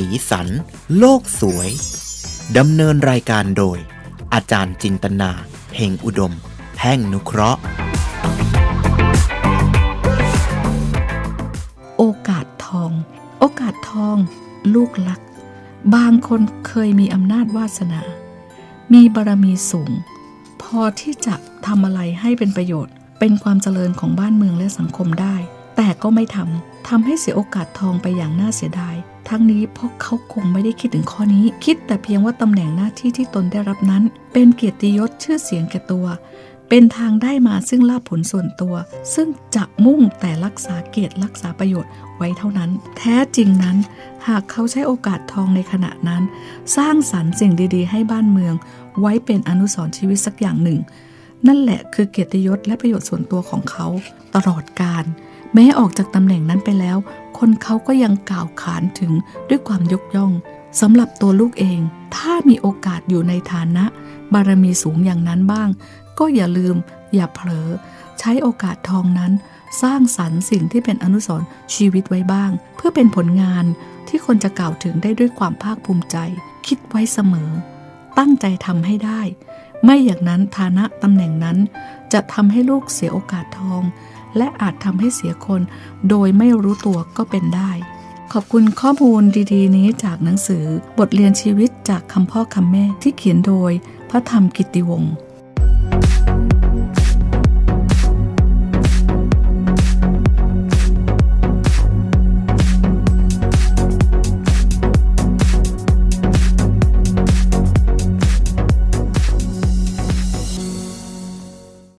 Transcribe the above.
สีสัน โลกสวย ดำเนินรายการโดย อาจารย์จินตนาเฮงอุดม แพ่งนุเคราะห์ โอกาสทอง โอกาสทอง ลูกลัก บางคนเคยมีอำนาจวาสนา มีบารมีสูง พอที่จะทำอะไรให้เป็นประโยชน์ เป็นความเจริญของบ้านเมืองและสังคมได้ แต่ก็ไม่ทำทำให้เสียโอกาสทองไปอย่างน่าเสียดาย ทั้งนี้เพราะเขาคงไม่ได้คิดถึงข้อนี้ คิดแต่เพียงว่าตำแหน่งหน้าที่ที่ตนได้รับนั้น เป็นเกียรติยศชื่อเสียงแก่ตัว เป็นทางได้มาซึ่งลาภผลส่วนตัว ซึ่งจะมุ่งแต่รักษาเกียรติรักษาประโยชน์ไว้เท่านั้น แท้จริงนั้น หากเขาใช้โอกาสทองในขณะนั้น สร้างสรรค์สิ่งดีๆ ให้บ้านเมือง ไว้เป็นอนุสรณ์ชีวิตสักอย่างหนึ่ง นั่นแหละคือเกียรติยศและประโยชน์ส่วนตัวของเขา ตลอดการ แม้ออกจากตำแหน่งนั้นไปแล้ว คนเขาก็ยังกล่าวขานถึงด้วยความยกย่องสำหรับตัวลูกเอง ถ้ามีโอกาสอยู่ในฐานะ บารมีสูงอย่างนั้นบ้าง ก็อย่าลืม อย่าเผลอ ใช้โอกาสทองนั้น สร้างสรรค์สิ่งที่เป็นอนุสรณ์ชีวิตไว้บ้าง เพื่อเป็นผลงานที่คนจะกล่าวถึงได้ด้วยความภาคภูมิใจ คิดไว้เสมอ ตั้งใจทำให้ได้ ไม่อย่างนั้นฐานะตำแหน่งนั้น จะทำให้ลูกเสียโอกาสทอง และอาจทำให้เสียคนโดยไม่รู้ตัวก็เป็นได้ ขอบคุณข้อมูลดีๆ นี้จากหนังสือบทเรียนชีวิตจากคำพ่อคำแม่ที่เขียนโดยพระธรรมกิตติวงศ์